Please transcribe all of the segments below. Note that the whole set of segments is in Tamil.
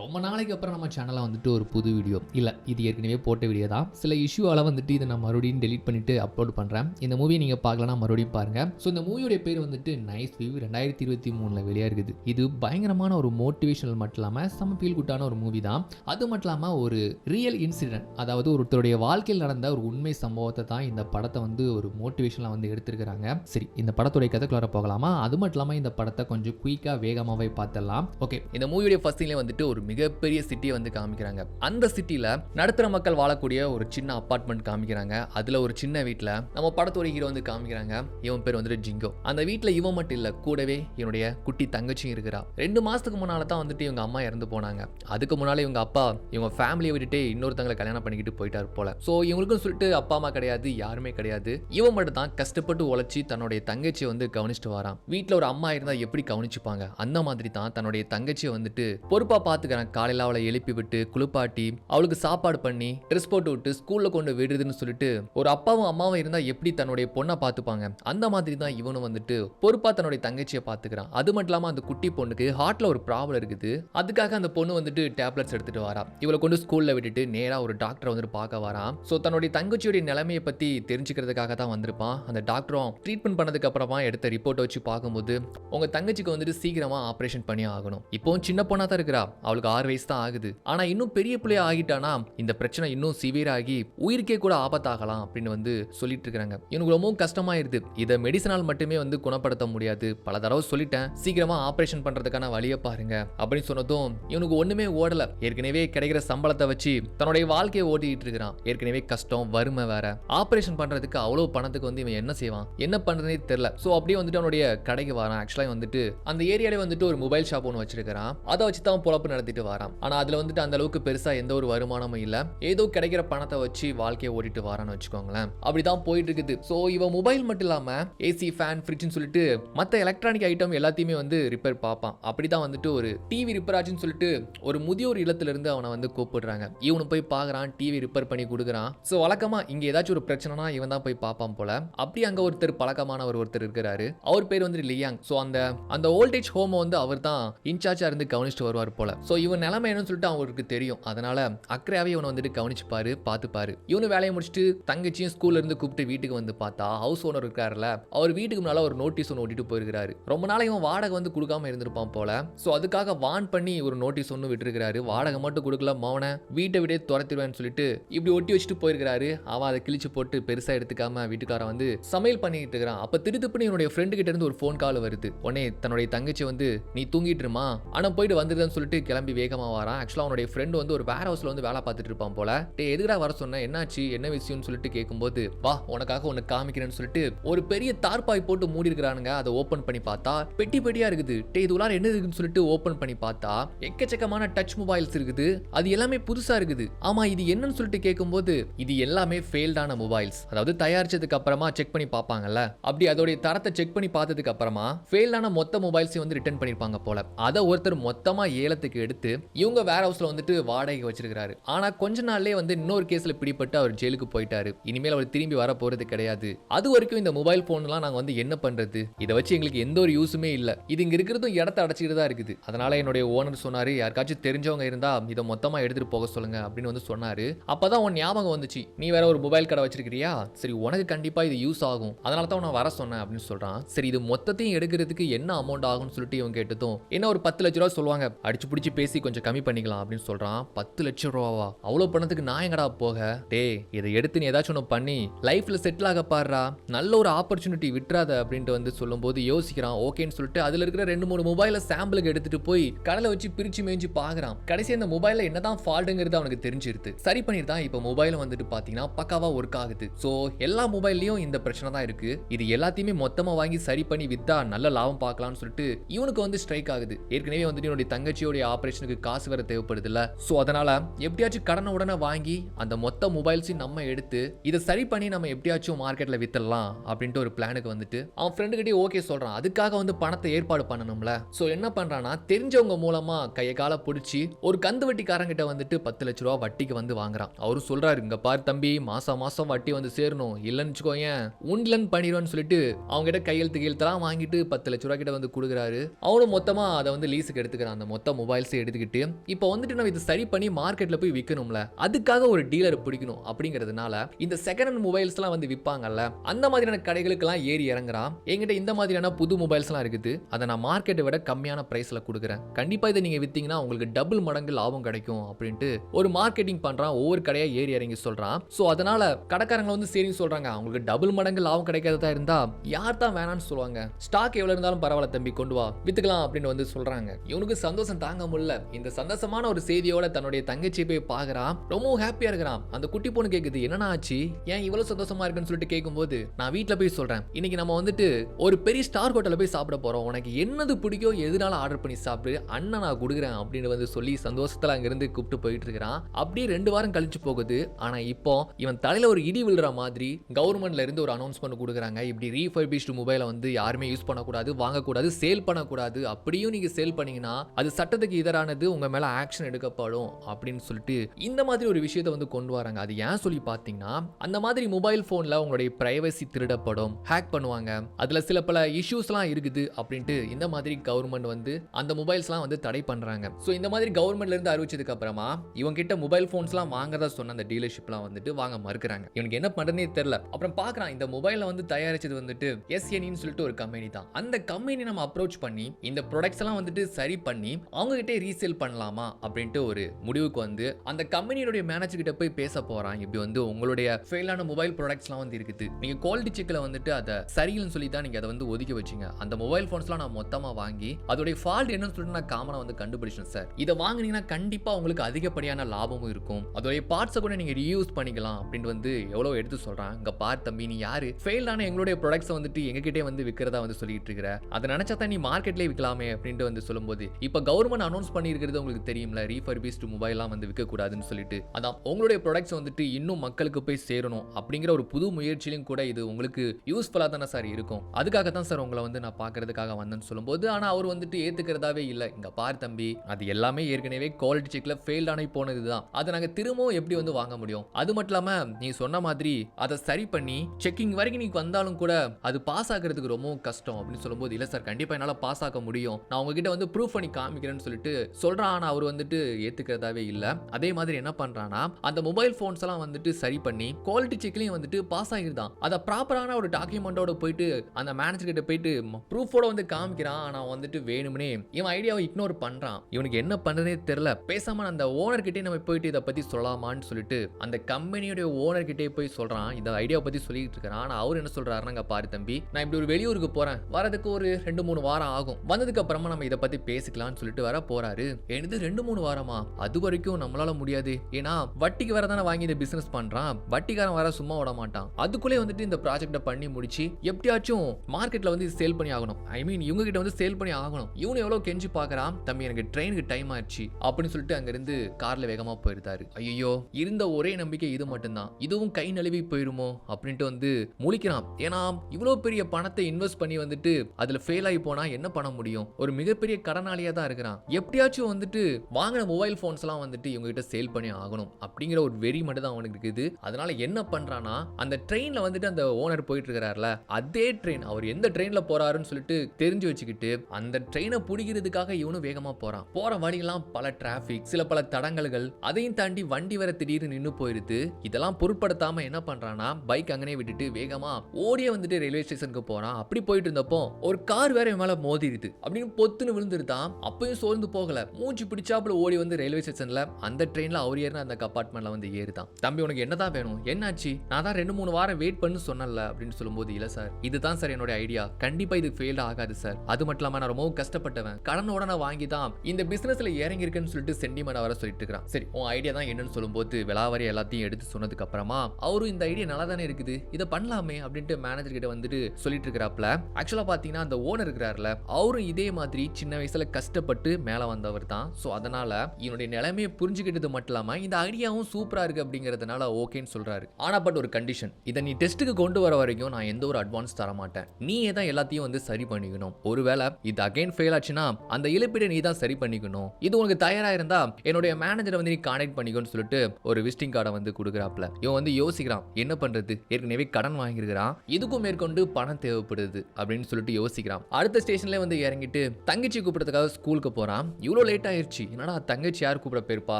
ரொம்ப நாளைக்கு அப்புறம் நம்ம சேனலில் வந்துட்டு ஒரு புது வீடியோ இல்லை இது ஏற்கனவே போட்ட வீடியோ தான். சில இஷ்யூவால் வந்துட்டு இதை நான் மறுபடியும் டெலீட் பண்ணிட்டு அப்லோட் பண்ணுறேன் இந்த மூவியை நீங்கள் பார்க்கலனா மறுபடியும் பாருங்கள் ஸோ இந்த மூவியோடைய பேர் வந்துட்டு நைஸ் வியூ ரெண்டாயிரத்தி இருபத்தி மூணில் வெளியாக இருக்குது. இது பயங்கரமான ஒரு மோட்டிவேஷனல் மட்டும் இல்லாமல் செம்ம ஃபீல் குட்டான ஒரு மூவி தான். அது மட்டும் இல்லாமல் ஒரு ரியல் இன்சிடென்ட் அதாவது ஒருத்தருடைய வாழ்க்கையில் நடந்த ஒரு உண்மை சம்பவத்தை தான் இந்த படத்தை வந்து ஒரு மோட்டிவேஷனாக வந்து எடுத்திருக்கிறாங்க. சரி இந்த படத்துடைய கதைக்குள்ளார போகலாமா? அது மட்டும் இல்லாமல் இந்த படத்தை கொஞ்சம் குயிக்காக வேகமாகவே பார்த்துடலாம். ஓகே இந்த மூவியோடைய ஃபர்ஸ்ட் வந்துட்டு ஒரு மிகப்பெரிய சிட்டியை வந்து காமிக்கிறாங்க. அந்த சிட்டியில் நடுத்தர மக்கள் வாழக்கூடிய ஒரு சின்ன அப்பார்ட்மெண்ட் காமிக்கிறாங்க. அதில் ஒரு சின்ன வீட்டில் நம்ம படத்தோட ஹீரோ வந்து காமிக்கிறாங்க. இவன் பேர் வந்துட்டு ஜிங்கோ. அந்த வீட்டில் இவன் மட்டும் இல்லை கூடவே இவனுடைய குட்டி தங்கச்சியும் இருக்கிறா. ரெண்டு மாசத்துக்கு முன்னால தான் வந்துட்டு இவங்க அம்மா இறந்து போனாங்க. அதுக்கு முன்னால இவங்க அப்பா இவங்க ஃபேமிலியை விட்டுட்டு இன்னொருத்தங்களை கல்யாணம் பண்ணிக்கிட்டு போயிட்டார் போல. ஸோ இவங்களுக்கும் சொல்லிட்டு அப்பா அம்மா கிடையாது யாருமே கிடையாது. இவன் மட்டும் தான் கஷ்டப்பட்டு உழைச்சி தன்னுடைய தங்கச்சியை வந்து கவனிச்சுட்டு வரான். வீட்டில் ஒரு அம்மா இருந்தால் எப்படி கவனிச்சுப்பாங்க? அந்த மாதிரி தான் தன்னுடைய தங்கச்சியை வந்துட்டு பொறுப்பா பார்த்துக்கிறான் காலையில் அவளை எழுப்பி விட்டு குளிப்பாட்டி அவளுக்கு சாப்பாடு பண்ணி ட்ரெஸ் போட்டு விட்டு ஸ்கூலில் கொண்டு விடுறதுன்னு சொல்லிட்டு ஒரு அப்பாவும் அம்மாவும் இருந்தா எப்படி தன்னுடைய பொண்ணை பார்த்துப்பாங்க? அந்த மாதிரி தான் இவனும் வந்துட்டு பொறுப்பா தன்னுடைய தங்கச்சியை பார்த்துக்கிறான். அது மட்டும் இல்லாம அந்த குட்டி பொண்ணுக்கு ஹார்ட்ல ஒரு ப்ராப்ளம் இருக்குது. அதுக்காக அந்த பொண்ணு வந்துட்டு டேப்லெட்ஸ் எடுத்துட்டு வரா. இவளை கொண்டு ஸ்கூல்ல விட்டுட்டு நேராக ஒரு டாக்டரை வந்துட்டு பார்க்க வரான் ஸோ தன்னுடைய தங்கச்சியுடைய நிலைமையை பத்தி தெரிஞ்சுக்கிறதுக்காக தான் வந்திருப்பான். அந்த டாக்டரும் ட்ரீட்மெண்ட் பண்ணதுக்கு அப்புறமா எடுத்த ரிப்போர்ட்டை வச்சு பார்க்கும்போது உங்கள் தங்கச்சிக்கு வந்துட்டு சீக்கிரமா ஆப்ரேஷன் பண்ணி ஆகணும். இப்போ சின்ன பொண்ணாக தான் இருக்கிறா. அவளுக்கு ஆறு வயசு தான் ஆகுது. ஆனா இன்னும் பெரிய பிள்ளையா ஆகிட்டானா இந்த பிரச்சனை இன்னும் சிவியர் ஆகி உயிருக்கே கூட ஆபத்தாகலாம் அப்படின்னு வந்து சொல்லிட்டு இருக்காங்க. எனக்கு ரொம்பவும் கஷ்டமாயிருது. இதை மெடிசனால் மட்டுமே வந்து குணப்படுத்த முடியாது. பல தடவை சொல்லிட்டேன். சீக்கிரமா ஆபரேஷன் பண்றதுக்கான வழியை பாருங்க அப்படின்னு சொன்னதும் இவனுக்கு ஒண்ணுமே ஓடல. ஏற்கனவே கிடைக்கிற சம்பளத்தை வச்சு தன்னுடைய வாழ்க்கையை ஓட்டிட்டு இருக்கிறான். ஏற்கனவே கஷ்டம் வறுமை வேற. ஆபரேஷன் பண்றதுக்கு அவ்வளவு பணத்துக்கு வந்து இவன் என்ன செய்வான்? என்ன பண்றதுனே தெரியல. சோ அப்படியே வந்துட்டு அவனுடைய கடைக்கு வரான். ஆக்சுவலா வந்துட்டு அந்த ஏரியாலே வந்துட்டு ஒரு மொபைல் ஷாப் ஒன்று வச்சிருக்கிறான். அதை வச்சு தான் பொழப்பு நடத்திட்டு வரான். ஆனா அதுல வந்துட்டு அந்த அளவுக்கு பெருசா எந்த ஒரு வருமானமும் இல்ல. ஏதோ கிடைக்கிற பணத்தை வச்சு வாழ்க்கையை ஓடிட்டு வரான்னு வச்சுக்கோங்களேன். அப்படிதான் போயிட்டு இருக்குது. சோ இவன் மொபைல் மட்டும் இல்லாம ஏசி ஃபேன் ஃப்ரிட்ஜ்னு சொல்லிட்டு மத்த எலக்ட்ரானிக் ஐட்டம் எல்லாத்தையுமே வந்து ரிப்பேர் பார்ப்பான். அப்படிதான் வந்துட்டு ஒரு டிவி ரிப்பேர் ஆச்சுன்னு சொல்லிட்டு ஒரு முதியோர் இல்லத்துல இருந்து அவனை வந்து கூப்பிடுறாங்க. இவனு போய் பார்க்குறான் டிவி ரிப்பேர் பண்ணி கொடுக்குறான். ஸோ வழக்கமா இங்க ஏதாச்சும் ஒரு பிரச்சனைனா இவன் தான் போய் பார்ப்பான் போல. அப்படி அங்க ஒருத்தர் பழக்கமானவர் ஒருத்தர் இருக்கிறாரு. அவர் பேர் வந்து லியாங் ஸோ அந்த அந்த ஓல்டேஜ் ஹோமை வந்து அவர் தான் இன்சார்ஜா இருந்து கவனிச்சுட்டு வருவார் போல. ஸோ இவன் நிலைமை என்னன்னு சொல்லிட்டு அவருக்கு தெரியும். அதனால அக்கறையாகவே இவனை வந்துட்டு கவனிச்சுப்பாரு பார்த்துப்பாரு. இவனு வேலையை முடிச்சுட்டு தங்கச்சியும் ஸ்கூல்ல இருந்து கூப்பிட்டு வீட்டுக்கு வந்து பார்த்தா ஹவுஸ் ஓனர் இருக்காருல்ல அவர் வீட்டுக்கு முன்னால் ஒரு நோட்டீஸ் ஒன்று ஓட்டிட்டு போயிருக்காரு ரொம்ப நாள் இவன் வாடகை வந்து கொடுக்காம இருந்திருப்பான் போல. ஸோ அதுக்காக வான் பண்ணி ஒரு நோட்டீஸ் ஒன்று விட்டுருக்காரு வாடகை மட்டும் கொடுக்கல மவனை வீட்டை விட துரத்திடுவேன்னு சொல்லிட்டு இப்படி ஒட்டி வச்சுட்டு போயிருக்காரு அவன் அதை கிழிச்சு போட்டு பெருசாக எடுத்துக்காம வீட்டுக்காரன் வந்து சமையல் பண்ணிட்டு இருக்கிறான். அப்போ திருத்துப்புன்னு என்னுடைய ஃப்ரெண்டு கிட்ட இருந்து ஒரு ஃபோன் கால் வருது. உடனே தன்னுடைய தங்கச்சி வந்து நீ தூங்கிட்டு இருமா? ஆனால் போயிட்டு வந்துருதான்னு சொல்லிட்டு கிளம்பி வேகமாக வரான். ஆக்சுவலாக அவனுடைய ஃப்ரெண்டு வந்து ஒரு வேர் ஹவுஸில் வந்து வேலை பார்த்துட்டு இருப்பான் போல. டே எதுக்குடா வர சொன்ன? என்னாச்சு? என்ன விஷயம்னு சொல்லிட்டு கேட்கும்போது வா உனக்காக ஒன்று காமிக்கிறேன்னு சொல்லிட்டு ஒரு பெரிய தார்பாய் போட்டு மூடி இருக்கிறானுங்க. அதை ஓப்பன் பண்ணி பார்த்தா பெட்டி பெட்டியா இருக்குது. டே இது உள்ளார என்ன இருக்குன்னு சொல்லிட்டு ஓப்பன் பண்ணி பார்த்தா எக்கச்சக்கமான டச் மொபைல்ஸ் இருக்குது. அது எல்லாமே புதுசா இருக்குது. ஆமா இது என்னன்னு சொல்லிட்டு கேட்கும்போது இது எல்லாமே ஃபெயில்டான மொபைல்ஸ் அதாவது தயாரிச்சதுக்கு அப்புறமா செக் பண்ணி பார்ப்பாங்கல்ல. அப்படி அதோடைய தரத்தை செக் பண்ணி பார்த்ததுக்கு அப்புறமா ஃபெயிலான மொத்த மொபைல்ஸையும் வந்து ரிட்டர்ன் பண்ணிருப்பாங்க போல. அதை ஒருத்தர் மொத்தமா ஏலத்துக்கு எடுத்து இவங்க வேர் ஹவுஸ்ல வந்துட்டு வாடகைக்கு வச்சிருக்காரு ஆனா கொஞ்ச நாள்லயே வந்து இன்னொரு கேஸ்ல பிடிப்பட்டு அவர் ஜெயிலுக்கு போயிட்டாரு. இனிமேல் அவர் திரும்பி வர போறது கிடையாது. அது வரைக்கும் இந்த மொபைல் ஃபோன்லாம் நாங்க வந்து என்ன பண்றது? இதை வச்சு எங்களுக்கு எந்த ஒரு யூஸுமே இல்ல. இது இங்க இருக்கிறதும் இடத்த அடைச்சிட்டு தான் இருக்குது. அதனால என்னுடைய ஓனர் சொன்னாரு யாருக்காச்சும் தெரிஞ்சவங்க இருந்தா இதை மொத்தமா எடுத்துட்டு போக சொல்லுங்க அப்படின்னு வந்து சொன்னாரு. அப்பதான் உன் ஞாபகம் வந்துச்சு. நீ வேற ஒரு மொபைல் கடை வச்சிருக்கிறியா? சரி உனக்கு கண்டிப்பா இது யூஸ் ஆகும். அதனால தான் நான் வர சொன்னேன் அப்படின்னு சொல்றான். சரி இது மொத்தத்தையும் எடுக்கிறதுக்கு என்ன அமௌண்ட் ஆகும்னு சொல்லிட்டு இவன் கேட்டதும் என்ன ஒரு பத்து லட்ச ரூபா சொல்லுவாங்க. அடிச்சு பிடிச்சி பேசி கொஞ்சம் கம்மி பண்ணிக்கலாம் அப்படின்னு சொல்றான். பத்து லட்சம் ரூபாவா? அவ்வளவு பணத்துக்கு நான் எங்கடா போக? டேய் இதை எடுத்து நீ ஏதாச்சும் ஒன்று பண்ணி லைஃப்ல செட்டில் ஆக பாடுறா நல்ல ஒரு ஆப்பர்ச்சுனிட்டி விட்டுறாத அப்படின்ட்டு வந்து சொல்லும்போது யோசிக்கிறான். ஓகேன்னு சொல்லிட்டு அதுல இருக்கிற ரெண்டு மூணு மொபைலை சாம்பிளுக்கு எடுத்துட்டு போய் கடலை வச்சு பிரிச்சு மேய்ஞ்சு பாக்குறான். கடைசி அந்த மொபைல்ல என்னதான் ஃபால்ட்டுங்கிறது அவனுக்கு தெரிஞ்சிருது. சரி பண்ணிருந்தான். இப்போ மொபைல் வந்துட்டு பாத்தீங்கன்னா பக்காவா ஒர்க் ஆகுது. ஸோ எல்லா மொபைல்லையும் இந்த பிரச்சனை தான் இருக்கு. இது எல்லாத்தையுமே மொத்தமா வாங்கி சரி பண்ணி வித்தா நல்ல லாபம் பார்க்கலாம்னு சொல்லிட்டு இவனுக்கு வந்து ஸ்ட்ரைக் ஆகுது. ஏற்கனவே வந்துட்டு என்னுடைய தங்கச்சியோடைய கார்பரேஷனுக்கு காசு வேற தேவைப்படுது இல்ல ஸோ அதனால எப்படியாச்சும் கடனை உடனே வாங்கி அந்த மொத்த மொபைல்ஸையும் நம்ம எடுத்து இதை சரி பண்ணி நம்ம எப்படியாச்சும் மார்க்கெட்ல வித்தரலாம் அப்படின்ட்டு ஒரு பிளானுக்கு வந்துட்டு அவன் ஃப்ரெண்டு கிட்டே ஓகே சொல்றான். அதுக்காக வந்து பணத்தை ஏற்பாடு பண்ணணும்ல. ஸோ என்ன பண்றான்னா தெரிஞ்சவங்க மூலமா கையை காலை பிடிச்சி ஒரு கந்து வட்டிக்காரங்கிட்ட வந்துட்டு பத்து லட்ச ரூபா வட்டிக்கு வந்து வாங்குறான். அவரும் சொல்றாரு இங்க பாரு தம்பி மாசம் மாசம் வட்டி வந்து சேரணும். இல்லைன்னு வச்சுக்கோயேன் உண்லன் பண்ணிடுவேன்னு சொல்லிட்டு அவங்க கிட்ட கையெழுத்து கையெழுத்தெல்லாம் வாங்கிட்டு பத்து லட்ச ரூபா கிட்ட வந்து கொடுக்குறாரு. அவனும் மொத்தமா அதை வந்து லீஸுக்கு எடுத்துக்கிறான். அந்த மொத்த மொபைல்ஸை எடுத்துக்கிட்டு இப்போ வந்துட்டு நம்ம இதை சரி பண்ணி மார்க்கெட்ல போய் விற்கணும்ல அதுக்காக ஒரு டீலரை பிடிக்கணும் அப்படிங்கிறதுனால இந்த செகண்ட் ஹேண்ட் மொபைல்ஸ்லாம் வந்து விற்பாங்கல்ல அந்த மாதிரியான கடைகளுக்கெல்லாம் ஏறி இறங்குறான். என்கிட்ட இந்த மாதிரியான புது மொபைல்ஸ்லாம் இருக்குது. அதை நான் மார்க்கெட்டை விட கம்மியான ப்ரைஸில் கொடுக்குறேன். கண்டிப்பாக இதை நீங்கள் விற்றீங்கன்னா உங்களுக்கு டபுள் மடங்கு லாபம் கிடைக்கும் அப்படின்ட்டு ஒரு மார்க்கெட்டிங் பண்ணுறான் ஒவ்வொரு கடையாக ஏறி இறங்கி சொல்கிறான் ஸோ அதனால கடைக்காரங்க வந்து சரின்னு சொல்கிறாங்க அவங்களுக்கு டபுள் மடங்கு லாபம் கிடைக்கிறதா இருந்தா யார் தான் வேணாம்னு சொல்லுவாங்க. ஸ்டாக் எவ்வளோ இருந்தாலும் பரவாயில்ல தம்பி கொண்டு வா வித்துக்கலாம் அப்படின்னு வந்து சொல்கிறாங்க இவனுக்கு சந்தோஷம் தாங்க முடியல. இந்த சந்தோஷமான ஒரு செய்தியோட தன்னுடைய தங்கச்சியை போய் பாக்குறான் ரொம்ப ஹாப்பியாக இருக்கிறான். அந்த குட்டி பொண்ணு கேக்குது என்னன்னா ஆச்சு? ஏன் இவ்வளவு சந்தோஷமா இருக்குன்னு சொல்லிட்டு கேட்கும்போது நான் வீட்டில் போய் சொல்றேன். இன்னைக்கு நம்ம வந்துட்டு ஒரு பெரிய ஸ்டார் ஹோட்டலில் போய் சாப்பிட போறோம். உனக்கு என்னது பிடிக்கோ எதுனால ஆர்டர் பண்ணி சாப்பிடு. அண்ணன் நான் கொடுக்குறேன் அப்படின்னு வந்து சொல்லி சந்தோஷத்தில் அங்கிருந்து கூப்பிட்டு போயிட்டு இருக்கிறான். அப்படியே ரெண்டு வாரம் கழிச்சு போகுது. ஆனா இப்போ இவன் தலையில் ஒரு இடி விழுற மாதிரி கவர்மெண்ட்ல இருந்து ஒரு அனௌன்ஸ்மெண்ட் கொடுக்குறாங்க. இப்படி ரீஃபர்பிஷ்டு மொபைலை வந்து யாருமே யூஸ் பண்ணக்கூடாது வாங்கக்கூடாது சேல் பண்ணக்கூடாது. அப்படியும் நீங்க சேல் பண்ணீங்கன்னா அது சட்டத்துக்கு ஆனது உங்கள் மேலே ஆக்ஷன் எடுக்கப்படும் அப்படின்னு சொல்லிட்டு இந்த மாதிரி ஒரு விஷயத்தை வந்து கொண்டு வராங்க. அது ஏன் சொல்லி பார்த்தீங்கன்னா அந்த மாதிரி மொபைல் ஃபோனில் உங்களுடைய ப்ரைவசி திருடப்படும் ஹேக் பண்ணுவாங்க. அதில் சில பல இஷ்யூஸ்லாம் இருக்குது அப்படின்ட்டு இந்த மாதிரி கவர்மெண்ட் வந்து அந்த மொபைல்ஸ்லாம் வந்து தடை பண்ணுறாங்க ஸோ இந்த மாதிரி கவர்மெண்ட்லேருந்து அறிவிச்சதுக்கு அப்புறமா இவங்க கிட்ட மொபைல் ஃபோன்ஸ்லாம் வாங்குறதா சொன்ன அந்த டீலர்ஷிப்லாம் வந்துட்டு வாங்க மறுக்கிறாங்க. இவனுக்கு என்ன பண்ணுறதுனே தெரியல. அப்புறம் பார்க்குறான் இந்த மொபைலை வந்து தயாரிச்சது வந்துட்டு எஸ்எனின்னு சொல்லிட்டு ஒரு கம்பெனி தான். அந்த கம்பெனி நம்ம அப்ரோச் பண்ணி இந்த ப்ராடக்ட்ஸ் எல்லாம் வந்துட்டு சரி பண்ணி அவங்க கிட்டே ரீசேல் பண்ணலாமா அப்படின்ட்டு ஒரு முடிவுக்கு வந்து அந்த கம்பெனியோடைய மேனேஜர் கிட்ட போய் பேச போறான். இப்படி வந்து உங்களுடைய ஃபெயிலான மொபைல் ப்ராடக்ட்ஸ்லாம் வந்து இருக்குது. நீங்க குவாலிட்டி செக்ல வந்துட்டு அதை சரியில்லைன்னு சொல்லி தான் நீங்க அதை வந்து ஒதுக்கி வச்சீங்க. அந்த மொபைல் ஃபோன்ஸ்லாம் நான் மொத்தமா வாங்கி அதோடைய ஃபால்ட் என்னன்னு சொல்லிட்டு நான் காமனா வந்து கண்டுபிடிச்சேன் சார் இதை வாங்குனீங்கன்னா கண்டிப்பா உங்களுக்கு அதிகப்படியான லாபமும் இருக்கும். அதோடைய பார்ட்ஸை கூட நீங்க ரீயூஸ் பண்ணிக்கலாம் அப்படின்ட்டு வந்து எவ்வளவு எடுத்து சொல்றான். இங்க பார் தம்பி நீ யாரு? ஃபெயிலான எங்களுடைய ப்ராடக்ட்ஸை வந்துட்டு எங்ககிட்டே வந்து விற்கிறதா வந்து சொல்லிட்டு இருக்கிற. அதை நினைச்சா தான் நீ மார்க்கெட்லேயே விற்கலாமே அப்படின்ட்டு வந்து சொல்லும்போது இப்போ கவர்மெண்ட் அனௌன்ஸ் பண்ணியிருக்கிறது உங்களுக்கு தெரியும்ல? ரீஃபர்பிஸ்டு மொபைல்லாம் வந்து விற்கக்கூடாதுன்னு சொல்லிட்டு. அதான் உங்களுடைய ப்ராடக்ட்ஸ் வந்துட்டு இன்னும் மக்களுக்கு போய் சேரணும் அப்படிங்கிற ஒரு புது முயற்சியிலும் கூட இது உங்களுக்கு யூஸ்ஃபுல்லாக தானே சார் இருக்கும். அதுக்காக தான் சார் உங்களை வந்து நான் பார்க்கறதுக்காக வந்தேன்னு சொல்லும்போது ஆனால் அவர் வந்துட்டு ஏற்றுக்கிறதாவே இல்லை. இங்கே பார் தம்பி அது எல்லாமே ஏற்கனவே குவாலிட்டி செக்கில் ஃபெயில்ட் ஆனி போனது தான் அதை நாங்கள் திரும்பவும் எப்படி வந்து வாங்க முடியும்? அது மட்டும் இல்லாமல் நீ சொன்ன மாதிரி அதை சரி பண்ணி செக்கிங் வரைக்கும் நீ வந்தாலும் கூட அது பாஸ் ஆகிறதுக்கு ரொம்பவும் கஷ்டம் அப்படின்னு சொல்லும்போது இல்லை சார் கண்டிப்பாக என்னால் பாஸ் ஆக முடியும். நான் உங்ககிட்ட வந்து ப்ரூஃப் பண்ணி காமிக்கிறேன்னு சொல்லிட்டு சொல்கிறான் ஆனால் அவர் வந்துட்டு ஏற்றுக்கிறதாவே இல்லை. அதே மாதிரி என்ன பண்ணுறான்னா அந்த மொபைல் ஃபோன்ஸ் எல்லாம் வந்துட்டு சரி பண்ணி குவாலிட்டி செக்லையும் வந்துட்டு பாஸ் ஆகிருந்தான். அதை ப்ராப்பரான ஒரு டாக்குமெண்ட்டோட போயிட்டு அந்த மேனேஜர் கிட்ட போயிட்டு ப்ரூஃபோட வந்து காமிக்கிறான். ஆனால் வந்துட்டு வேணும்னே இவன் ஐடியாவை இக்னோர் பண்ணுறான் இவனுக்கு என்ன பண்ணுறதே தெரில பேசாம அந்த ஓனர் கிட்டே நம்ம போயிட்டு இதை பற்றி சொல்லலாமான்னு சொல்லிட்டு அந்த கம்பெனியோடைய ஓனர் கிட்டே போய் சொல்கிறான் இந்த ஐடியாவை பற்றி சொல்லிட்டு இருக்கிறான் ஆனால் அவர் என்ன சொல்கிறாருன்னா பாரு தம்பி நான் இப்படி ஒரு வெளியூருக்கு போகிறேன் வரதுக்கு ஒரு ரெண்டு மூணு வாரம் ஆகும். வந்ததுக்கு அப்புறமா நம்ம இதை பற்றி பேசிக்கலாம்னு சொல்லிட்டு வர போறாரு எனது ரெண்டு மூணு வாரமா? அது வரைக்கும் நம்மளால முடியாது. ஏன்னா வட்டிக்கு வேற தானே வாங்கி இந்த பிசினஸ் பண்றான். வட்டிக்காரன் வர சும்மா விட மாட்டான். அதுக்குள்ளே வந்துட்டு இந்த ப்ராஜெக்டை பண்ணி முடிச்சு எப்படியாச்சும் மார்க்கெட்ல வந்து சேல் பண்ணி ஆகணும். ஐ மீன் இவங்க கிட்ட வந்து சேல் பண்ணி ஆகணும். இவனு எவ்வளவு கெஞ்சி பாக்குறான்? தம்பி எனக்கு ட்ரெயினுக்கு டைம் ஆயிடுச்சு அப்படின்னு சொல்லிட்டு அங்கிருந்து கார்ல வேகமா போயிருந்தாரு. ஐயோ இருந்த ஒரே நம்பிக்கை இது மட்டும்தான். இதுவும் கை நழுவி போயிருமோ? அப்படின்ட்டு வந்து முழிக்கிறான். ஏன்னா இவ்வளோ பெரிய பணத்தை இன்வெஸ்ட் பண்ணி வந்துட்டு அதுல ஃபெயில் ஆகி போனா என்ன பண்ண முடியும்? ஒரு மிகப்பெரிய கடனாளியா தான் இருக்கிறான் எப்படியாச்சும் வந்துட்டு வாங்கின மொபைல் ஃபோன்ஸ்லாம் எல்லாம் வந்துட்டு இவங்க கிட்ட சேல் பண்ணி ஆகணும் அப்படிங்கிற ஒரு வெறி மட்டும் தான் அவனுக்கு இருக்குது. அதனால என்ன பண்ணுறான்னா அந்த ட்ரெயின்ல வந்துட்டு அந்த ஓனர் போயிட்டு இருக்கிறாருல அதே ட்ரெயின் அவர் எந்த ட்ரெயின்ல போறாருன்னு சொல்லிட்டு தெரிஞ்சு வச்சுக்கிட்டு அந்த ட்ரெயினை பிடிக்கிறதுக்காக இவனும் வேகமா போறான். போற வழியெல்லாம் பல டிராஃபிக் சில பல தடங்கல்கள் அதையும் தாண்டி வண்டி வர திடீர்னு நின்று போயிருது. இதெல்லாம் பொருட்படுத்தாம என்ன பண்றானா பைக் அங்கனே விட்டுட்டு வேகமா ஓடியே வந்துட்டு ரயில்வே ஸ்டேஷனுக்கு போறான். அப்படி போயிட்டு இருந்தப்போ ஒரு கார் வேற இவன் மேல மோதிருது. அப்படின்னு பொத்துன்னு விழுந்துருதான் அப்பயும் சோர்ந்து போகல. மூச்சு பிடிச்சாப்புல ஓடி வந்து ரயில்வே ஸ்டேஷன்ல அந்த ட்ரெயின்ல அவர் ஏறின அந்த கம்பார்ட்மெண்ட்ல வந்து ஏறுதான் தம்பி உனக்கு என்னதான் வேணும்? என்னாச்சு? நான் தான் ரெண்டு மூணு வாரம் வெயிட் பண்ணு சொன்னல அப்படின்னு சொல்லும்போது இல்ல சார் இதுதான் சார் என்னோட ஐடியா கண்டிப்பா இது ஃபெயில் ஆகாது சார் அது மட்டும் இல்லாம நான் ரொம்பவும் கஷ்டப்பட்டவன். கடனோட நான் வாங்கி தான் இந்த பிசினஸ்ல இறங்கிருக்கேன்னு சொல்லிட்டு சென்டிமெண்ட் வர சொல்லிட்டு இருக்கிறான். சரி உன் ஐடியா தான் என்னன்னு சொல்லும்போது விலாவரி எல்லாத்தையும் எடுத்து சொன்னதுக்கு அப்புறமா அவரும் இந்த ஐடியா நல்லா தானே இருக்குது. இதை பண்ணலாமே அப்படின்ட்டு மேனேஜர் கிட்ட வந்துட்டு சொல்லிட்டு இருக்கிறாப்ல ஆக்சுவலா பாத்தீங்கன்னா அந்த ஓனர் இருக்கிறாருல அவரும் இதே மாதிரி சின்ன வயசுல கஷ்டப்பட்டு மேல வந்தவர் தான். ஸோ அதனால என்னுடைய நிலைமையை புரிஞ்சுக்கிட்டது மட்டும் இல்லாமல் இந்த ஐடியாவும் சூப்பரா இருக்கு அப்படிங்கறதுனால ஓகேன்னு சொல்றாரு. ஆனால் பட் ஒரு கண்டிஷன் இதை நீ டெஸ்ட்டுக்கு கொண்டு வர வரைக்கும் நான் எந்த ஒரு அட்வான்ஸ் தர மாட்டேன் நீயே தான் எல்லாத்தையும் வந்து சரி பண்ணிக்கணும். ஒருவேளை இது அகைன் ஃபெயில் ஆச்சுன்னா அந்த இழப்பீடை நீ தான் சரி பண்ணிக்கணும். இது உனக்கு தயாராக இருந்தால் என்னுடைய மேனேஜரை வந்து நீ கான்டாக்ட் பண்ணிக்கணும்னு சொல்லிட்டு ஒரு விசிட்டிங் கார்டை வந்து கொடுக்குறாப்ல. இவன் வந்து யோசிக்கிறான் என்ன பண்ணுறது ஏற்கனவே கடன் வாங்கியிருக்கிறான். இதுக்கும் மேற்கொண்டு பணம் தேவைப்படுது. அப்படின்னு சொல்லிட்டு யோசிக்கிறான். அடுத்த ஸ்டேஷன்ல வந்து இறங்கிட்டு தங்கச்சி கூப்பிடுறதுக்காக ஸ்கூலுக்கு போறான். இவ்வளோ லேட் ஆயிடுச்சு என்னடா தங்கச்சி யார் கூப்பிட போயிருப்பா?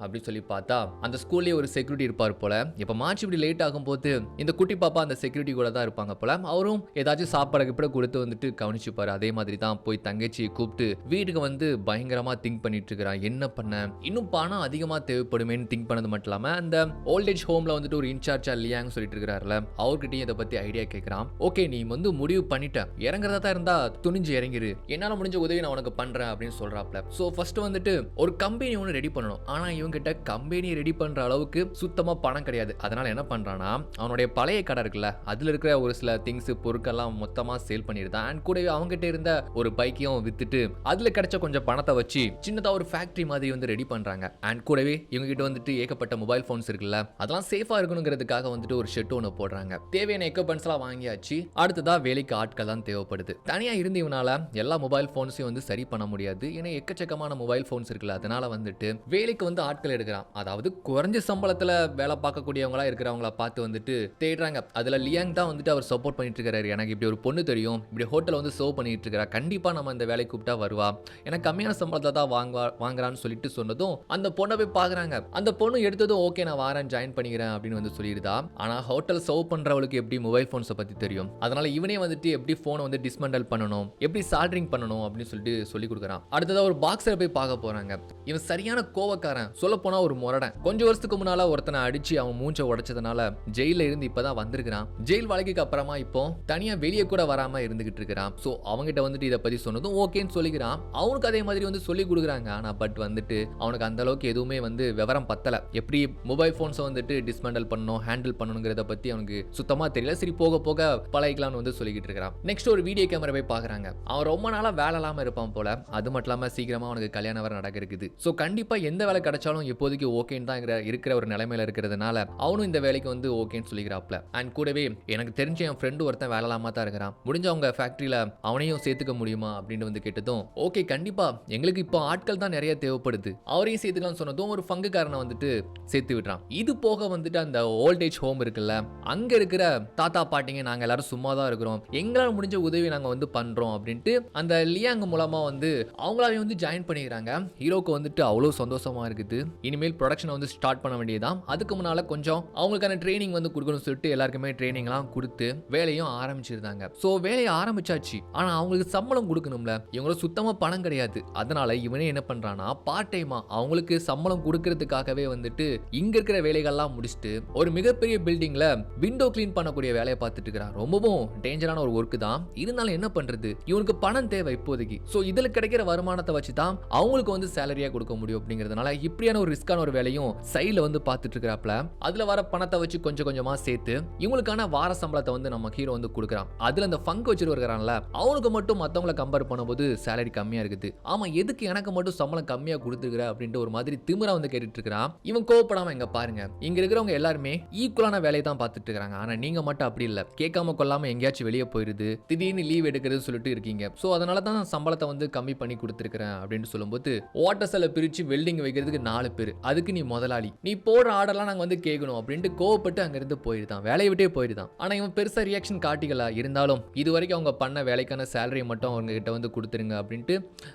அப்படின்னு சொல்லி பார்த்தா அந்த ஸ்கூல்லேயே ஒரு செக்யூரிட்டி இருப்பார் போல. இப்போ மார்ச் இப்படி லேட் ஆகும்போது இந்த குட்டி பாப்பா அந்த செக்யூரிட்டி கூட தான் இருப்பாங்க போல. அவரும் ஏதாச்சும் சாப்பாடு கூட கொடுத்து வந்துட்டு கவனிச்சுப்பாரு. அதே மாதிரி தான் போய் தங்கச்சியை கூப்பிட்டு வீட்டுக்கு வந்து பயங்கரமா திங்க் பண்ணிட்டு இருக்கிறான் என்ன பண்ண? இன்னும் பணம் அதிகமா தேவைப்படுமேன்னு திங்க் பண்ணது மட்டும் இல்லாம அந்த ஓல்டேஜ் ஹோம்ல வந்துட்டு ஒரு இன்சார்ஜா லியாங் சொல்லிட்டு இருக்கிறாருல அவர்கிட்டயும் இதை பத்தி ஐடியா கேட்கிறான் ஓகே நீ வந்து முடிவு பண்ணிட்ட. இறங்குறதா தான் இருந்தா துணிஞ்சு இறங்கிரு. என்னால முடிஞ்ச உதவி நான் உனக்கு பண்றேன் அப்படின்னு சொல்றாப்ல. சோ ஃபர்ஸ்ட் வந்துட்டு ஒரு கம்பெனி ஒன்று ரெடி பண்ணணும். ஆனால் இவங்க கிட்ட கம்பெனி ரெடி பண்ற அளவுக்கு சுத்தமாக பணம் கிடையாது. அதனால என்ன பண்ணுறான்னா அவனுடைய பழைய கடை இருக்குல்ல அதுல இருக்கிற ஒரு சில திங்ஸ் பொருட்கள்லாம் மொத்தமாக சேல் பண்ணிருந்தான் அண்ட் கூடவே அவங்ககிட்ட இருந்த ஒரு பைக்கையும் வித்துட்டு அதில் கிடைச்ச கொஞ்சம் பணத்தை வச்சு சின்னதாக ஒரு ஃபேக்ட்ரி மாதிரி வந்து ரெடி பண்ணுறாங்க அண்ட் கூடவே இவங்க கிட்ட வந்துட்டு ஏகப்பட்ட மொபைல் ஃபோன்ஸ் இருக்குல்ல அதெல்லாம் சேஃபாக இருக்கணுங்கிறதுக்காக வந்துட்டு ஒரு ஷெட் ஒன்று போடுறாங்க. தேவையான எக்யூப்மெண்ட்ஸ்லாம் வாங்கியாச்சு. அடுத்ததாக வேலைக்கு ஆட்கள் தான் தேவைப்படுது. தனியாக இருந்து இவனால எல்லா மொபைல் ஃபோன்ஸையும் வந்து சரி பண்ண முடியாது. ஏன்னா எக்கச்சக்கமான மொபைல் ஃபோன்ஸ் இருக்குல்ல அதனால வந்துட்டு வேலைக்கு வந்து ஆட்கள் எடுக்கிறான். அதாவது குறைஞ்ச சம்பளத்துல வேலை பார்க்கக்கூடியவங்களா இருக்கிறவங்கள பார்த்து வந்துட்டு தேடுறாங்க. அதுல லியாங் தான் வந்துட்டு அவர் சப்போர்ட் பண்ணிட்டு இருக்காரு. எனக்கு இப்படி ஒரு பொண்ணு தெரியும். இப்படி ஹோட்டலில் வந்து சர்வ் பண்ணிட்டு இருக்கிறா. கண்டிப்பா நம்ம இந்த வேலைக்கு கூப்பிட்டா வருவா. எனக்கு கம்மியான சம்பளத்தை தான் வாங்குவா வாங்குறான்னு சொல்லிட்டு சொன்னதும் அந்த பொண்ணை போய் பாக்குறாங்க அந்த பொண்ணு எடுத்ததும் ஓகே நான் வாரேன் ஜாயின் பண்ணிக்கிறேன் அப்படின்னு வந்து சொல்லிடுதா. ஆனா ஹோட்டல் சர்வ் பண்ணுறவளுக்கு எப்படி மொபைல் ஃபோன்ஸை பத்தி தெரியும்? அதனால இவனே வந்துட்டு எப்படி ஃபோனை வந்து டிஸ்மெண்டல் பண்ணணும்? எப்படி சால்டரிங் பண்ணணும்? அப்படின்னு சொல்லிட்டு சொல்லி கொடுக்குறான். அடுத்ததாக ஒரு பாக்ஸரை போய் பார்க்க போறாங்க. இவன் சரியான கோவக்காரன். சொல்ல போனா ஒரு முரடன். கொஞ்ச வருஷத்துக்கு முன்னால ஒருத்தனை அடிச்சு அவன் மூஞ்ச உடைச்சதுனால ஜெயில இருந்து இப்பதான் வந்திருக்கிறான். ஜெயில் வாழ்க்கைக்கு அப்புறமா இப்போ தனியா வெளியே கூட வராம இருந்துகிட்டு இருக்கிறான். சோ அவங்ககிட்ட வந்துட்டு இதை பத்தி சொன்னதும் ஓகேன்னு சொல்லிக்கிறான். அவனுக்கு அதே மாதிரி வந்து சொல்லி கொடுக்குறாங்க. ஆனா பட் வந்துட்டு அவனுக்கு அந்த அளவுக்கு எதுவுமே வந்து விவரம் பத்தல. எப்படி மொபைல் போன்ஸை வந்துட்டு டிஸ்மேண்டல் பண்ணணும் ஹேண்டில் பண்ணணுங்கிறத பத்தி அவனுக்கு சுத்தமா தெரியல. சரி போக போக பழகிக்கலாம்னு வந்து சொல்லிக்கிட்டு இருக்கிறான். நெக்ஸ்ட் ஒரு வீடியோ கேமரா போய் பாக்குறாங்க அவன் ரொம்ப நாளா வேலை இல்லாம இருப்பான் போல. அது மட்டும் இல்லாம சீக்கிரமா அவனுக்கு கல்யாணம் வர நடக்க இருக்குது ஸோ கண்டிப்பாக எந்த வேலை கிடைச்சாலும் இப்போதைக்கு ஓகேன்னு தான் இருக்கிற- ஒரு நிலைமையில இருக்கிறதுனால அவனும் இந்த வேலைக்கு வந்து ஓகேன்னு சொல்லிக்கிறாப்ல அண்ட் கூடவே எனக்கு தெரிஞ்ச என் ஃப்ரெண்டு ஒருத்தன் வேலை இல்லாம தான் இருக்கிறான். முடிஞ்ச அவங்க ஃபேக்ட்ரியில் அவனையும் சேர்த்துக்க முடியுமா? அப்படின்னு வந்து கேட்டதும் ஓகே கண்டிப்பாக எங்களுக்கு இப்போ ஆட்கள் தான் நிறைய தேவைப்படுது. அவரையும் சேர்த்துக்கலாம்னு சொன்னதும் ஒரு பங்குக்காரனை வந்துட்டு சேர்த்து விடுறான். இது போக வந்துட்டு அந்த ஓல்டேஜ் ஹோம் இருக்குல்ல அங்க இருக்கிற தாத்தா பாட்டிங்க நாங்க எல்லாரும் சும்மா தான் இருக்கிறோம். எங்களால் முடிஞ்ச உதவி நாங்க வந்து பண்றோம் அப்படின்ட்டு அந்த லியாங் மூலமா வந்து அவங்களாவே வந்து ஜாயின் பண்ணி பண்ணிக்கிறாங்க. ஹீரோக்கு வந்துட்டு அவ்வளோ சந்தோஷமாக இருக்குது. இனிமேல் ப்ரொடக்ஷனை வந்து ஸ்டார்ட் பண்ண வேண்டியதான் அதுக்கு முன்னால் கொஞ்சம் அவங்களுக்கான ட்ரைனிங் வந்து கொடுக்கணும்னு சொல்லிட்டு எல்லாருக்குமே ட்ரைனிங்லாம் கொடுத்து வேலையும் ஆரம்பிச்சிருந்தாங்க. ஸோ வேலையை ஆரம்பிச்சாச்சு. ஆனால் அவங்களுக்கு சம்பளம் கொடுக்கணும்ல. இவங்களோட சுத்தமாக பணம் கிடையாது. அதனால இவனே என்ன பண்ணுறான்னா பார்ட் டைமாக அவங்களுக்கு சம்பளம் கொடுக்கறதுக்காகவே வந்துட்டு இங்கே இருக்கிற வேலைகள்லாம் முடிச்சுட்டு ஒரு மிகப்பெரிய பில்டிங்கில் விண்டோ க்ளீன் பண்ணக்கூடிய வேலையை பார்த்துட்டு இருக்கிறான். ரொம்பவும் டேஞ்சரான ஒரு ஒர்க்கு தான். இருந்தாலும் என்ன பண்ணுறது இவனுக்கு பணம் தேவை இப்போதைக்கு. ஸோ இதில் கிடைக்கிற வருமானத்தை வச்சு தான் அவங்களுக்கு வந்து சேலரியா கொடுக்க முடியும் அப்படிங்கிறதுனால இப்படியான ஒரு ரிஸ்கான ஒரு வேலையும் சைடில் வந்து பார்த்துட்டு இருக்கிறாப்ல அதுல வர பணத்தை வச்சு கொஞ்சம் கொஞ்சமா சேர்த்து இவங்களுக்கான வார சம்பளத்தை வந்து நம்ம ஹீரோ வந்து கொடுக்குறான். அதுல அந்த ஃபங்க் வச்சுட்டு இருக்கிறான்ல அவனுக்கு மட்டும் மற்றவங்கள கம்பேர் பண்ணும்போது சேலரி கம்மியா இருக்குது. ஆமா எதுக்கு எனக்கு மட்டும் சம்பளம் கம்மியா கொடுத்துருக்குற அப்படின்ட்டு ஒரு மாதிரி திமிரா வந்து கேட்டுட்டு இருக்கிறான் இவன் கோவப்படாம இங்க பாருங்க இங்க இருக்கிறவங்க எல்லாருமே ஈக்குவலான வேலையை தான் பார்த்துட்டு இருக்காங்க ஆனா நீங்க மட்டும் அப்படி இல்ல. கேட்காம கொள்ளாம எங்கேயாச்சும் வெளியே போயிருது திடீர்னு லீவ் எடுக்கிறது சொல்லிட்டு இருக்கீங்க. சோ அதனால தான் சம்பளத்தை வந்து கம்மி பண்ணி கொடுத்துருக்கிறேன் அப்படின்னு சொல்லும்போது ஓட்ட செல்லை பிரிச்சு வெல்டிங் வைக்கிறதுக்கு நாலு பேர். அதுக்கு நீ முதலாளி. நீ போடுற ஆர்டர்லாம் நாங்கள் வந்து கேட்கணும் அப்படின்ட்டு கோவப்பட்டு அங்கிருந்து போயிருந்தான். வேலையை விட்டே போயிருந்தான். ஆனால் இவன் பெருசா ரியாக்ஷன் காட்டிக்கலாம் இருந்தாலும் இது வரைக்கும் அவங்க பண்ண வேலைக்கான சேலரி மட்டும் அவங்க கிட்ட வந்து கொடுத்துருங்க அப்படின்ட்டு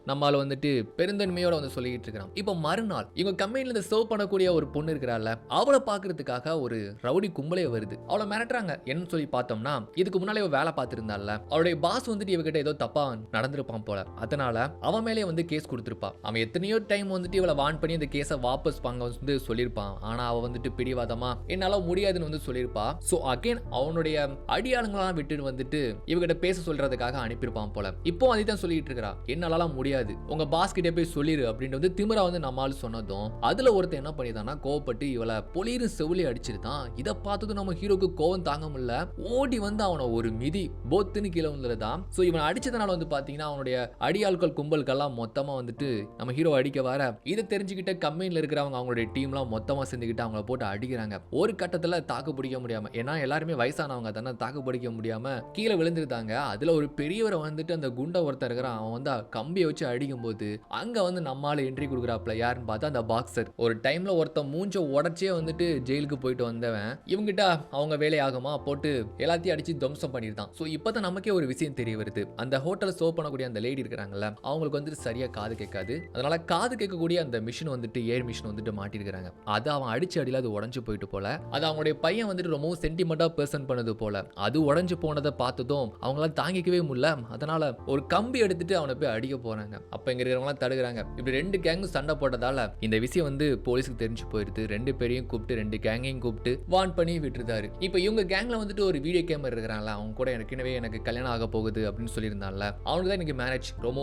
நம்மளால் வந்துட்டு பெருந்தன்மையோட வந்து சொல்லிட்டு இருக்கிறான். இப்போ மறுநாள் இவங்க கம்பெனியில் இருந்து சர்வ் பண்ணக்கூடிய ஒரு பொண்ணு இருக்கிறாள் அவளை பார்க்கறதுக்காக ஒரு ரவுடி கும்பலே வருது. அவளை மிரட்டுறாங்க. என்னன்னு சொல்லி பார்த்தோம்னா இதுக்கு முன்னாலே வேலை பார்த்துருந்தால அவளுடைய பாஸ் வந்துட்டு இவகிட்ட ஏதோ தப்பா நடந்திருப்பான் போல. அதனால அவன் மேலே வந்து கேஸ் கொடுத்துருப்பா அவன் எத்தனையோ டைம் வந்துட்டு இவளை வான் பண்ணி இந்த கேஸை வாபஸ் வாங்க வந்து சொல்லியிருப்பான். ஆனா அவ வந்துட்டு பிடிவாதமா என்னால முடியாதுன்னு வந்து சொல்லியிருப்பா. ஸோ அகைன் அவனுடைய அடியாளங்களெல்லாம் விட்டுட்டு வந்துட்டு இவகிட்ட பேச சொல்றதுக்காக அனுப்பியிருப்பான் போல. இப்போ அதைத்தான் சொல்லிட்டு இருக்கிறா என்னாலலாம் முடியாது. உங்க பாஸ் கிட்டே போய் சொல்லிரு அப்படின்ட்டு வந்து திமிரா வந்து நம்மால் சொன்னதும் அதுல ஒருத்தன் என்ன பண்ணிதான்னா கோவப்பட்டு இவளை பொலிரு செவிலி அடிச்சிருந்தான். இதை பார்த்ததும் நம்ம ஹீரோக்கு கோவம் தாங்க முடியல. ஓடி வந்து அவனை ஒரு மிதி போத்துன்னு கீழே வந்துருதான் ஸோ இவனை அடிச்சதுனால வந்து பாத்தீங்கன்னா அவனுடைய அடியாள்கள் கும்பல்கள்லாம் மொத்தமா வந்துட்டு நம்ம ஹீரோ அடிக்க வர இதை தெரிஞ்சுக்கிட்ட கம்பெனியில் இருக்கிறவங்க அவங்களுடைய டீம்லாம் மொத்தமாக சேர்ந்துக்கிட்டு அவங்கள போட்டு அடிக்கிறாங்க. ஒரு கட்டத்தில் தாக்கு பிடிக்க முடியாமல் ஏன்னா எல்லாருமே வயசானவங்க தானே தாக்கு பிடிக்க முடியாம கீழே விழுந்துருந்தாங்க. அதுல ஒரு பெரியவரை வந்துட்டு அந்த குண்டை ஒருத்தன் இருக்கிறான். அவன் வந்து கம்பியை வச்சு அடிக்கும்போது அங்க வந்து நம்மளால் என்ட்ரி கொடுக்குறாப்ல யாருன்னு பார்த்தா அந்த பாக்ஸர் ஒரு டைம்ல ஒருத்தன் மூஞ்ச உடச்சே வந்துட்டு ஜெயிலுக்கு போயிட்டு வந்தவன் இவங்கிட்ட அவங்க வேலையாகுமா? போட்டு எல்லாத்தையும் அடிச்சு துவம்சம் பண்ணியிருந்தான். ஸோ இப்போ தான் நமக்கே ஒரு விஷயம் தெரிய வருது. அந்த ஹோட்டலை சோ பண்ணக்கூடிய அந்த லேடி இருக்கிறாங்கல்ல அவங்களுக்கு வந்துட்டு சரியா காது கேட்க கேட்காது அதனால காது கேட்கக்கூடிய அந்த மிஷின் வந்துட்டு ஏர் மிஷின் வந்துட்டு மாட்டிருக்கிறாங்க. அது அவன் அடிச்சு அடியில் அது உடஞ்சு போயிட்டு போல. அது அவனுடைய பையன் வந்துட்டு ரொம்பவும் சென்டிமெண்ட்டாக பெர்சன் பண்ணது போல. அது உடஞ்சு போனதை பார்த்ததும் அவங்களால தாங்கிக்கவே முடியல. அதனால ஒரு கம்பி எடுத்துட்டு அவனை போய் அடிக்க போறாங்க. அப்போ இங்க இருக்கிறவங்களாம் தடுக்கிறாங்க. இப்படி ரெண்டு கேங்கும் சண்டை போட்டதால இந்த விஷயம் வந்து போலீஸுக்கு தெரிஞ்சு போயிருது ரெண்டு பேரையும் கூப்பிட்டு ரெண்டு கேங்கையும் கூப்பிட்டு வான் பண்ணி விட்டுருந்தாரு. இப்போ இவங்க கேங்ல வந்துட்டு ஒரு வீடியோ கேமரா இருக்கிறான்ல அவங்க கூட ஏற்கனவே எனக்கு கல்யாணம் ஆக போகுது அப்படின்னு சொல்லியிருந்தான்ல அவனுக்கு தான் எனக்கு மேரேஜ் ரொம்ப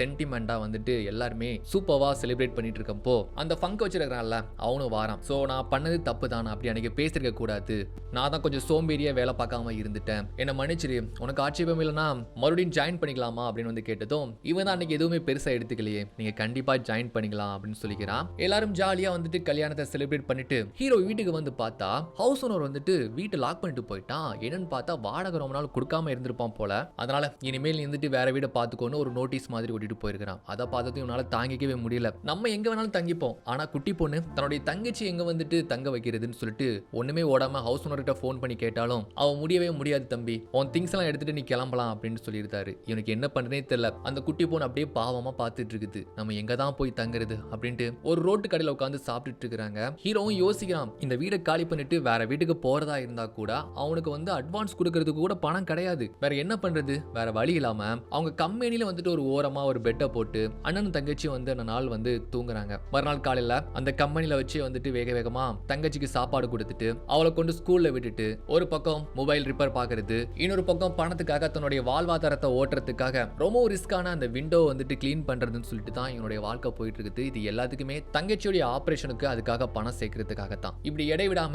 சென்டிமெண்ட்டாக வந்து வந்துட்டு எல்லாருமே சூப்பர்வா செலிப்ரேட் பண்ணிட்டு இருக்கப்போ அந்த ஃபங்க் வச்சிருக்கிறான்ல அவனும் வாரான். ஸோ நான் பண்ணது தப்பு தான் அப்படி அன்னைக்கு பேசிருக்க கூடாது. நான் தான் கொஞ்சம் சோம்பேறியா வேலை பார்க்காம இருந்துட்டேன். என்ன மன்னிச்சிரு. உனக்கு ஆட்சேபம் இல்லைன்னா மறுபடியும் ஜாயின் பண்ணிக்கலாமா? அப்படின்னு வந்து கேட்டதும் இவன் தான் அன்னைக்கு எதுவுமே பெருசா எடுத்துக்கலையே. நீங்க கண்டிப்பா ஜாயின் பண்ணிக்கலாம் அப்படின்னு சொல்லிக்கிறான். எல்லாரும் ஜாலியா வந்துட்டு கல்யாணத்தை செலிப்ரேட் பண்ணிட்டு ஹீரோ வீட்டுக்கு வந்து பார்த்தா ஹவுஸ் ஓனர் வந்துட்டு வீட்டை லாக் பண்ணிட்டு போயிட்டான். என்னன்னு பார்த்தா வாடகை ரொம்ப நாள் கொடுக்காம இருந்திருப்பான் போல. அதனால இனிமேல் இருந்துட்டு வேற வீடை பார்த்துக்கோன்னு ஒரு நோட்டீஸ் மாதிரி ஓட்டிட்டு போயிருக்கிறான். அதை பார்த்ததும் இவனால் தாங்கிக்கவே முடியல. நம்ம எங்க வேணாலும் தங்கிப்போம். ஆனா குட்டி பொண்ணு தன்னுடைய தங்கச்சி எங்க வந்துட்டு தங்க வைக்கிறதுன்னு சொல்லிட்டு ஒண்ணுமே ஓடாம ஹவுஸ் ஓனர்கிட்ட ஃபோன் பண்ணி கேட்டாலும் அவன் முடியவே முடியாது தம்பி. உன் திங்ஸ் எல்லாம் எடுத்துட்டு நீ கிளம்பலாம் அப்படின்னு சொல்லியிருந்தாரு. இவனுக்கு என்ன பண்றதே தெரியல. அந்த குட்டி பொண்ணு அப்படியே பாவமா பார்த்துட்டு இருக்குது. நம்ம எங்க தான் போய் தங்குறது அப்படின்ட்டு ஒரு ரோட்டு கடையில் உட்காந்து சாப்பிட்டுட்டு இருக்கிறாங்க. ஹீரோவும் யோசிக்கிறான். இந்த வீடை காலி பண்ணிட்டு வேற வீட்டுக்கு போறதா இருந்தா கூட அவனுக்கு வந்து அட்வான்ஸ் கொடுக்கறதுக்கு கூட பணம் கிடையாது. வேற என்ன பண்றது? வேற வழி இல்லாம அவங்க கம்பெனியில் வந்துட்டு ஒரு ஓரமா ஒரு பெட்டை போட்டு அண்ணனும் தங்கச்சியும் வந்து அந்த நாள் வந்து தூங்குறாங்க. மறுநாள் காலையில அந்த கம்பெனில வச்சு வந்துட்டு வேக வேகமா தங்கச்சிக்கு சாப்பாடு கொடுத்துட்டு அவளை கொண்டு ஸ்கூல்ல விட்டுட்டு ஒரு பக்கம் மொபைல் ரிப்பேர் பாக்குறது இன்னொரு பக்கம் பணத்துக்காக தன்னுடைய வாழ்வாதாரத்தை ஓட்டுறதுக்காக ரொம்ப ரிஸ்கான அந்த விண்டோ வந்துட்டு கிளீன் பண்றதுன்னு சொல்லிட்டு தான் இவனுடைய வாழ்க்கை போயிட்டு இருக்குது இது எல்லாத்துக்குமே தங்கச்சியுடைய ஆபரேஷனுக்கு அதுக்காக பணம் சேர்க்கறதுக்காக தான் இப்படி இடை விடாம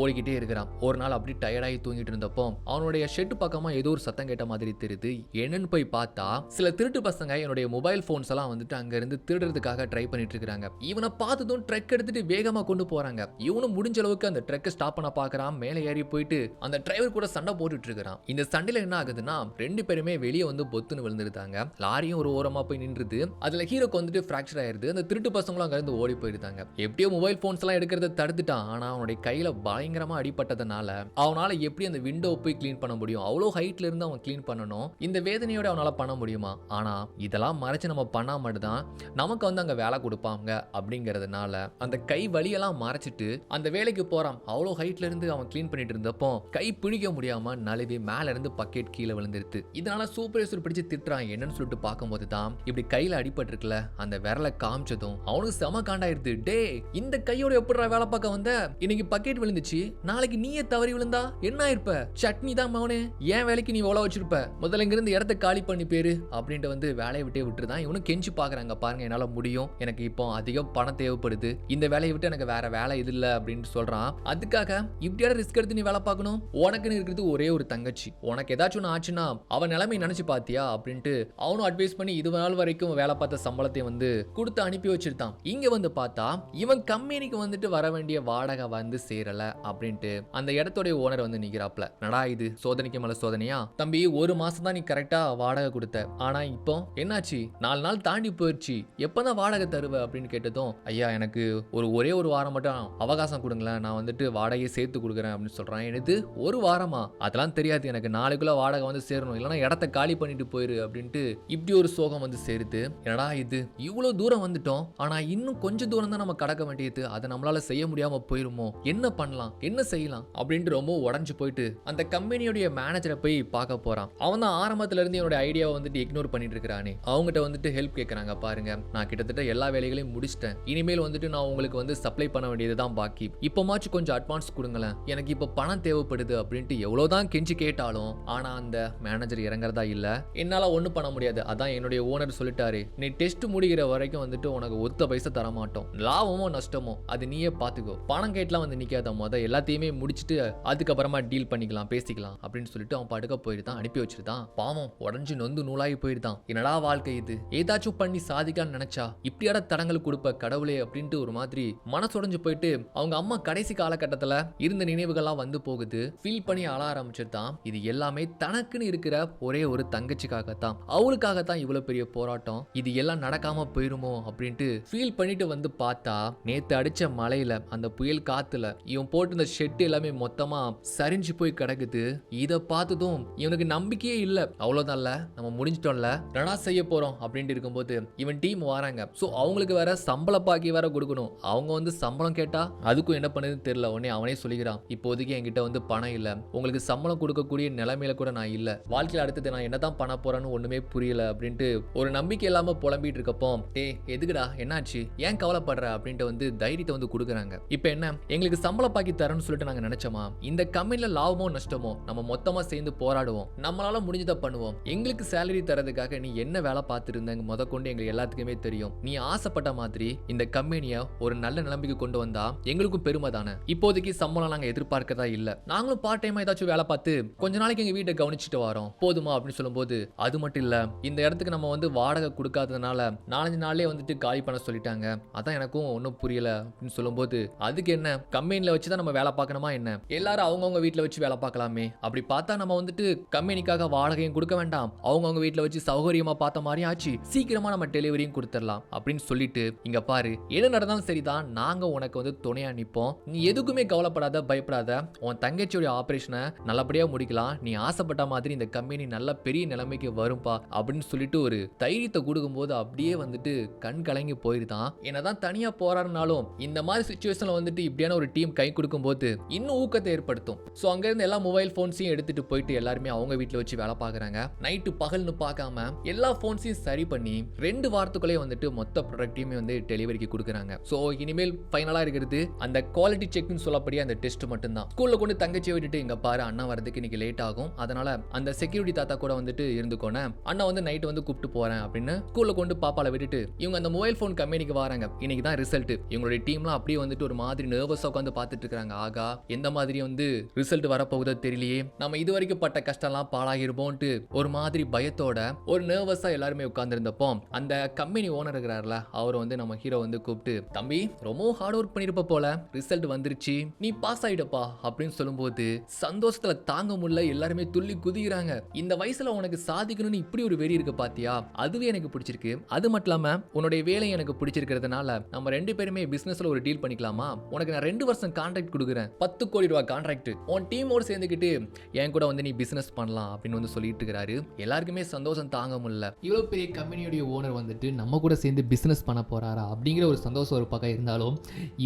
ஓடிக்கிட்டே இருக்கிறான். ஒரு நாள் அப்படி டயர்டாகி தூங்கிட்டு இருந்தப்போ அவனுடைய ஷெட்டு பக்கமா ஏதோ ஒரு சத்தம் கேட்ட மாதிரி தெரியுது. என்னன்னு போய் பார்த்தா சில திருட்டு பசங்க என்னுடைய மொபைல் ஃபோன்ஸ் எல்லாம் வந்துட்டு அங்க இருந்து திருடுறதுக்காக ட்ரை பண்ணிட்டு இருக்காங்க இவனை பார்த்ததும் ட்ரக் எடுத்துட்டு வேகமாக கொண்டு போறாங்க. இவனும் முடிஞ்ச அளவுக்கு அந்த ட்ரக்கை ஸ்டாப் பண்ண பாக்குறான் மேலே ஏறி போயிட்டு அந்த டிரைவர் கூட சண்டை போட்டுட்டு இருக்கிறான் இந்த சண்டையில என்ன ஆகுதுன்னா ரெண்டு பேருமே வெளியே வந்து பொத்துன்னு விழுந்துருந்தாங்க லாரியும் ஒரு ஓரமாக போய் நின்றுது. அதில் ஹீரோக்கு வந்துட்டு ஃப்ராக்சர் ஆயிருது. அந்த திருட்டு பசங்களும் அங்கேருந்து ஓடி போயிருந்தாங்க எப்படியோ மொபைல் ஃபோன்ஸ் எல்லாம் எடுக்கிறத தடுத்துட்டான். ஆனால் அவனுடைய கையில் பயங்கரமாக அடிப்பட்டதுனால அவனால் எப்படி அந்த விண்டோ போய் க்ளீன் பண்ண முடியும்? அவ்வளோ ஹைட்ல இருந்து அவன் க்ளீன் பண்ணணும். இந்த வேதனையோட அவனால் பண்ண முடியுமா? ஆனால் இதெல்லாம் மறைச்சு நம்ம பண்ணா மட்டும்தான் நமக்கு வந்து அங்க வேலை கொடுப்பாங்க அப்படிங்கிறதுனால அந்த கை வலியெல்லாம் மறைச்சிட்டு அந்த வேலைக்கு போறான். அவ்வளோ ஹைட்ல இருந்து அவன் க்ளீன் பண்ணிட்டு இருந்தப்போ கை பிடிக்க முடியாமல் நழுவி மேலேருந்து பக்கெட் கீழே விழுந்துருது. இதனால சூப்பர்வைசர் பிடிச்சு திட்டுறான். என்னன்னு சொல்லிட்டு பார்க்கும்போது தான் இப்படி கையில் அடிபட்டிருக்குல அந்த விரலை காமிச்சதும் அவனுக்கு செம காண்டாயிருது. டே இந்த கையோட எப்படிடா வேலை பார்க்க வந்த? இன்னைக்கு பக்கெட் விழுந்துச்சு. நாளைக்கு நீயே தவறி விழுந்தா என்ன ஆயிருப்ப? சட்னி தான் மவனே. ஏன் வேலைக்கு நீ ஓல வச்சிருப்ப? முதல்ல இங்கிருந்து இடத்த காலி பண்ணி பேரு. அப்படின்ட்டு வந்து வேலையை விட்டே விட்டுருதான் இவனும் கெஞ்சி பார்க்குறாங்க பாருங்க என்னால் முடியும். எனக்கு இப்போ அதிகம் பணம் தேவைப்படுது. இந்த வேலையை விட்டு எனக்கு வேற வேலை இது இல்லை அப்படின்னு சொல்கிறான் அதுக்காக இப்படியான ரிஸ்க் எடுத்து நீ வேலை பார்க்கணும்? உனக்குன்னு இருக்கிறது ஒரே ஒரு தங்கச்சி. உனக்கு ஏதாச்சும் ஒன்று ஆச்சுன்னா அவன் நிலைமை நினச்சி பார்த்தியா அப்படின்ட்டு அவனும் அட்வைஸ் பண்ணி இது நாள் வரைக்கும் வேலை பார்த்த சம்பளத்தை வந்து கொடுத்து அனுப்பி வச்சிருந்தான். இங்கே வந்து பார்த்தா இவன் கம்பெனிக்கு வந்துட்டு வர வேண்டிய வாடகை வந்து சேரல அப்படின்ட்டு அந்த இடத்துடைய ஓனர் வந்து நிக்கிறாப்ல. நடா இது? சோதனைக்கு மேல சோதனையா? தம்பி ஒரு மாசம் தான் நீ கரெக்டா வாடகை கொடுத்த. ஆனா இப்போ என்னாச்சு? நாலு நாள் தாண்டி போயிடுச்சு எப்பதான் வாடகை தருவ அப்படின்னு கேட்டதும் ஐயா எனக்கு ஒரு ஒரே ஒரு வாரம் மட்டும் அவகாசம் கொடுங்களேன். நான் வந்துட்டு வாடகையை சேர்த்து கொடுக்குறேன் அப்படின்னு சொல்கிறேன் எனக்கு ஒரு வாரமா? அதெல்லாம் தெரியாது. எனக்கு நாளைக்குள்ள வாடகை வந்து சேரணும். இல்லைன்னா இடத்த காலி பண்ணிட்டு போயிரு அப்படின்ட்டு இப்படி ஒரு சோகம் வந்து சேருது. என்னடா இது? இவ்வளோ தூரம் வந்துட்டோம். ஆனால் இன்னும் கொஞ்சம் தூரம் தான் நம்ம கடக்க வேண்டியது. அதை நம்மளால செய்ய முடியாம போயிருமோ? என்ன பண்ணலாம்? என்ன செய்யலாம்? அப்படின்ட்டு ரொம்ப உடஞ்சு போயிட்டு அந்த கம்பெனியோடைய மேனேஜரை போய் பார்க்க போறான். அவன் தான் ஆரம்பத்துல இருந்து என்னோட ஐடியாவை வந்துட்டு இக்னோர் பண்ணிட்டு இருக்கிறானே. அவங்ககிட்ட வந்துட்டு ஹெல்ப் கேட்குறாங்க பாருங்க. நான் கிட்டத்தட்ட எல்லா வேலைகளையும் முடிச்சிட்டேன். இனிமேல் வந்துட்டு நான் உங்களுக்கு வந்து சப்ளை பண்ண வேண்டியது தான் பாக்கி இப்போமாச்சும் கொஞ்சம் அட்வான்ஸ் கொடுங்களேன். எனக்கு இப்போ பணம் தேவைப்படுது அப்படின்ட்டு எவ்வளவுதான் கெஞ்சி கேட்டாலும் ஆனா அந்த மேனேஜர் இறங்குறதா இல்லை. என்னால ஒன்றும் பண்ண முடியாது. அதான் என்னுடைய ஓனர் சொல்லிட்டாரு. நீ டெஸ்ட் முடிகிற வரைக்கும் வந்துட்டு உனக்கு ஒத்த பைசா தர மாட்டோம் லாபமோ நஷ்டமோ அது நீயே பார்த்துக்கோ பணம் கேட்டலாம் வந்து நிற்காத மொதல் எல்லாத்தையுமே முடிச்சுட்டு அதுக்கப்புறமா டீல் பண்ணிக்கலாம் பேசிக்கலாம். அப்படின்னு சொல்லிட்டு அவன் படுக்க போயிருந்தான் அனுப்பி வச்சிருந்தான். பாவம் உடஞ்சு நொந்து நூலாகி போயிருந்தான் என்னடா வாழ்க்கை இது? ஏதாச்சும் பண்ணி சாதிக்கான்னு நினைச்சா இப்படியான தடங்கள் கொடுப்ப கடவுளே அப்படின்ட்டு ஒரு மாதிரி மனசுடைஞ்சு போயிட்டு அவங்க அம்மா கடைசி காலகட்டத்துல இருந்த நினைவுகள்லாம் வந்து போகுது. ஃபீல் பண்ணி அழ ஆரம்பிச்சிருந்தான். இது எல்லாமே தனக்குன்னு இருக்கிற ஒரே ஒரு தங்கச்சிக்காகத்தான். அவளுக்காகத்தான் இவ்வளவு பெரிய போராட்டம். இது எல்லாம் நடக்காம போயிருமோ அப்படின்ட்டு ஃபீல் பண்ணிட்டு வந்து பார்த்தா நேத்து அடிச்ச மலையில அந்த புயல் காத்துல இவன் போட்டிருந்த ஷெட் எல்லாமே மொத்தமா சரிஞ்சு போய் கிடக்குது. இத பார்த்ததும் இவனுக்கு நம்பிக்கையே இல்ல. அவ்வளவுதான்ல. நம்ம முடிஞ்சிட்டோம்ல. ரனா செய்ய போறோம் அப்படின்ட்டு இருக்கும்போது இவன் டீம் வராங்க. ஸோ அவங்களுக்கு வேற சம்பள பாக்கி வேற கொடுக்கணும். அவங்க வந்து சம்பளம் கேட்டா அதுக்கும் என்ன பண்ணுதுன்னு தெரியல. உடனே அவனே சொல்லிக்கிறான் இப்போதைக்கு என்கிட்ட வந்து பணம் இல்லை. உங்களுக்கு சம்பளம் கொடுக்கக்கூடிய நிலைமையில கூட நான் இல்லை. வாழ்க்கையில் அடுத்தது நான் என்னதான் பண்ண போறேன்னு ஒண்ணுமே புரியல. அப்படின்ட்டு ஒரு நம்பிக்கை இல்லாம புலம்பிட்டு இருக்கப்போ ஏ எதுக்குடா? என்னாச்சு? ஏன் கவலைப்படுற? அப்படின்ட்டு வந்து தைரியத்தை வந்து கொடுக்குறாங்க. இப்போ என்ன? எங்களுக்கு சம்பள பாக்கி தரேன்னு சொல்லிட்டு நாங்க நினைச்சோமா? இந்த கம்பெனில லாபமோ நஷ்டமோ நம்ம மொத்தமா சேர்ந்து போராடுவோம். நம்மளால முடிஞ்சதை பண்ணுவோம். எங்களுக்கு சேலரி தரதுக்காக நீ என்ன வேலை பார்த்துருந்தங்க முத கொண்டு எங்களுக்கு எல்லாத்துக்குமே தெரியும். நீ ஆசைப்பட்ட மாதிரி இந்த கம்பெனியை ஒரு நல்ல நிலைமைக்கு கொண்டு வந்தா எங்களுக்கும் பெருமை தானே? இப்போதைக்கு சம்பளம் நாங்க எதிர்பார்க்கறதா இல்ல. நாங்களும் பார்ட் டைமா ஏதாச்சும் வேலை பார்த்து கொஞ்ச நாளைக்கு எங்க வீட்டை கவனிச்சுட்டு வரோம். போதுமா அப்படின்னு சொல்லும்போது அது மட்டும் இல்ல இந்த இடத்துக்கு நம்ம வந்து வாடகை கொடுக்காததுனால நாலஞ்சு நாளே வந்துட்டு காலி பண்ண சொல்லிட்டாங்க. அதான் எனக்கும் ஒன்றும் புரியல அப்படின்னு சொல்லும்போது அதுக்கு என்ன? கம்பெனில வச்சு தான் நம்ம வேலை பார்க்கணுமா என்ன? எல்லாரும் அவங்கவுங்க வீட்டில் வச்சு வேலை பார்க்கலாமே. அப்படி பார்த்தா நம்ம வந்துட்டு கம்பெனிக்காக வாடகையும் கொடுக்க வேண்டாம். அவங்கவுங்க வீட்டில் வச்சு சௌகரியமா பார்த்த மாதிரி ஆச்சு. சீக்கிரமாக நம்ம டெலிவரியும் கொடுத்துடலாம் அப்படின்னு சொல்லிட்டு இங்க பாரு என்ன நடந்தாலும் சரிதான் நாங்க உனக்கு வந்து துணையா நிற்போம் நீ எதுக்குமே கவலைப்படாத பயப்படாத. உன் தங்கச்சியோட ஆபரேஷனை நல்லபடியா முடிக்கலாம். நீ ஆசைப்பட்ட மாதிரி இந்த கம்பெனி நல்ல பெரிய நிலைமைக்கு வரும்பா அப்படின்னு சொல்லிட்டு ஒரு தைரியத்தை கொடுக்கும்போது அப்படியே வந்துட்டு கண் கலங்கி போயிருதான். என்னதான் தனியா போராடினாலும் இந்த மாதிரி சுச்சுவேஷன்ல வந்துட்டு இப்படியான ஒரு டீம் கை கொடுக்கும்போது இன்னும் ஊக்கத்தை ஏற்படுத்தும். ஸோ அங்கேருந்து எல்லா மொபைல் ஃபோன்ஸையும் எடுத்துட்டு போயிட்டு எல்லாருமே அவங்க வீட்டில் வச்சு வேலை பார்க்குறாங்க. நைட்டு பகல்னு பார்க்காம எல்லா ஃபோன்ஸையும் சரி பண்ணி ரெண்டு வாரத்துக்குள்ளே வந்துட்டு மொத்த ப்ராடக்ட்டையுமே வந்து டெலிவரிக்கு கொடுக்குறாங்க. ஸோ இனிமேல் ஃபைனலாக இருக்கிறது அந்த குவாலிட்டி செக்னு சொல்லப்படியே அந்த டெஸ்ட் மட்டும்தான். ஸ்கூலில் கொண்டு தங்கச்சியை விட்டுட்டு இங்க பாரு அண்ணா வரதுக்கு இன்னைக்கு லேட் ஆகும். அதனால அந்த செக்யூரிட்டி தாத்தா கூட வந்துட்டு இருந்துக்கோனே அண்ணா வந்து நைட் வந்து கூப்பிட்டு போறேன் அப்படின்னு ஸ்கூலில் கொண்டு பாப்பால விட்டுட்டு இவங்க அந்த மொபைல் ஃபோன் கம்பெனிக்கு வராங்க. இன்னைக்கு தான் ரிசல்ட் இவங்களுடைய டீம்லாம் அப்படியே வந்துட்டு ஒரு மாதிரி நர்வஸாக உட்காந்து பார்த்துட்டு இருக்காங்க ஆகா எந்த மாதிரி வந்து ரிசல்ட் வரப்போகுதோ தெரியலையே. நம்ம இது வரைக்கும் பட்ட கஷ்டம்லாம் பாழாகிருப்போம்ட்டு ஒரு மாதிரி பயத்தோட ஒரு நர்வஸாக எல்லாருமே உட்கார்ந்துருந்தப்போ அந்த கம்பெனி ஓனர் இருக்கிறார்ல அவர் வந்து நம்ம ஹீரோ வந்து கூப்பிட்டு தம்பி ரொம்ப ஹார்ட் ஒர்க் பண்ணிருப்ப போல ரிசல்ட் வந்துருச்சு. நீ பாஸ் ஆயிடப்பா அப்படின்னு சொல்லும்போது சந்தோஷத்துல தாங்க முடியல எல்லாருமே துள்ளி குதிக்கிறாங்க. இந்த வயசுல உனக்கு சாதிக்கணும்னு இப்படி ஒரு வெறி இருக்கு பாத்தியா? அதுவே எனக்கு பிடிச்சிருக்கு. அது மட்டும் இல்லாம உன்னுடைய வேலை எனக்கு பிடிச்சிருக்கிறதுனால நம்ம ரெண்டு பேருமே பிசினஸ்ல ஒரு டீல் பண்ணிக்கலாமா? உனக்கு நான் ரெண்டு வருஷம் கான்ட்ராக்ட் கொடுக்குறேன். பத்து கோடி ரூபாய் கான்ட்ராக்ட் உன் டீமோடு சேர்ந்துக்கிட்டு என் கூட வந்து நீ பிசினஸ் பண்ணலாம் அப்படின்னு வந்து சொல்லிட்டு இருக்கிறாரு. எல்லாருக்குமே சந்தோஷம் தாங்க முடியல. இவ்வளோ பெரிய கம்பெனி கம்பெனியுடைய ஓனர் வந்துட்டு நம்ம கூட சேர்ந்து பிசினஸ் பண்ண போகிறாரா அப்படிங்கிற ஒரு சந்தோஷம் ஒரு பக்கம் இருந்தாலும்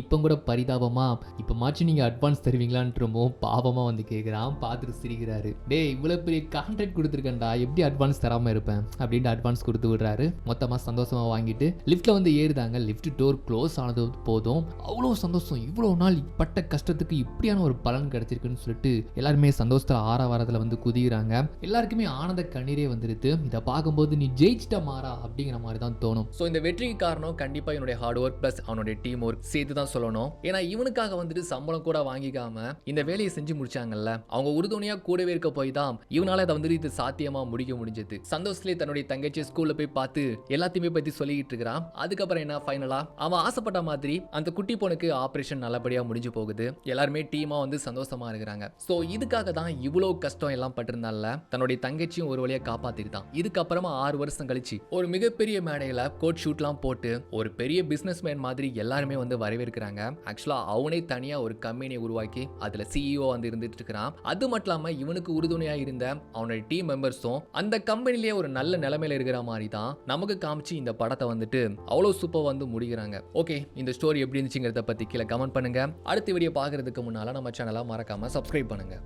இப்போ கூட பரிதாபமா இப்போ மாச்சு நீங்கள் அட்வான்ஸ் தருவீங்களான்றமோ பாவமாக வந்து கேட்குறான் பார்த்துட்டு சிரிக்கிறாரு. டேய் இவ்வளோ பெரிய கான்ட்ராக்ட் கொடுத்துருக்கேன்டா எப்படி அட்வான்ஸ் தராமல் இருப்பேன்? அப்படின்ட்டு அட்வான்ஸ் கொடுத்து விடுறாரு. மொத்தமாக சந்தோஷமாக வாங்கிட்டு லிஃப்ட்டில் வந்து ஏறுதாங்க. லிஃப்ட் டோர் க்ளோஸ் ஆனது போதும். அவ்வளோ சந்தோஷம். இவ்வளோ நாள் பட்ட கஷ்டத்துக்கு இப்படியான ஒரு பலன் கிடைச்சிருக்குன்னு சொல்லிட்டு எல்லாருமே சந்தோஷத்துல ஆரவாரத்தில் வந்து குதிகிறாங்க எல்லாருக்குமே ஆனந்த கண்ணீரே வந்துருது. இதை பார்க்கும்போது நீ ஜெயிச்சிட்ட மாற அப்படிங்கிற மாதிரி தான் தோணும். ஸோ இந்த வெற்றிக்கு காரணம் கண்டிப்பாக என்னுடைய ஹார்ட் ஒர்க் ப்ளஸ் அவனுடைய டீம் ஒர்க் சேர்த்து தான் சொல்லணும். ஏன்னா இவனுக்காக வந்துட்டு சம்பளம் கூட வாங்கிக்காம இந்த வேலையை செஞ்சு முடிச்சாங்கல்ல. அவங்க உறுதுணையாக கூடவே இருக்க போய் தான் இவனால அதை வந்துட்டு இது சாத்தியமாக முடிக்க முடிஞ்சது. சந்தோஷத்திலே தன்னுடைய தங்கச்சி ஸ்கூலில் போய் பார்த்து எல்லாத்தையுமே பற்றி சொல்லிக்கிட்டு இருக்கிறான். அதுக்கப்புறம் என்ன ஃபைனலாக அவன் ஆசைப்பட்ட மாதிரி அந்த குட்டி பொண்ணுக்கு ஆப்ரேஷன் நல்லபடியாக முடிஞ்சு போகுது. எல்லாருமே டீமாக வந்து சந்தோஷமாக இருக்கிறாங்க. ஸோ இதுக்காக தான் இவ்வளோ கஷ்டம் எல்லாம் பட்டிருந்தால தன்னுடைய தங்கச்சியும் ஒரு வழியா தான் இதுக்கப்புறமா ஆறு வருஷம் கழிச்சு ஒரு மிகப்பெரிய மேடையில் கோட் ஷூட்லாம் போட்டு ஒரு பெரிய பிஸ்னஸ்மேன் மாதிரி எல்லாருமே வந்து வரவேற்கிறாங்க. ஆக்சுவலாக அவனே தனியாக ஒரு கம்பெனியை உருவாக்கி அதில் சிஇஓ வந்து இருந்துட்டு இருக்கிறான். அது மட்டும் இல்லாமல் இவனுக்கு உறுதுணையாக இருந்த அவனோட டீம் மெம்பர்ஸும் அந்த கம்பெனிலேயே ஒரு நல்ல நிலைமையில இருக்கிற மாதிரி தான் நமக்கு காமிச்சு இந்த படத்தை வந்துட்டு அவ்வளோ சூப்பர் வந்து முடிகிறாங்க ஓகே இந்த ஸ்டோரி எப்படி இருந்துச்சுங்கிறத பற்றி கீழே கமெண்ட் பண்ணுங்க. அடுத்த வீடியோ பார்க்கறதுக்கு முன்னால் நம்ம சேனலை மறக்காமல் சப்ஸ்கிரைப் பண்ணுங்கள்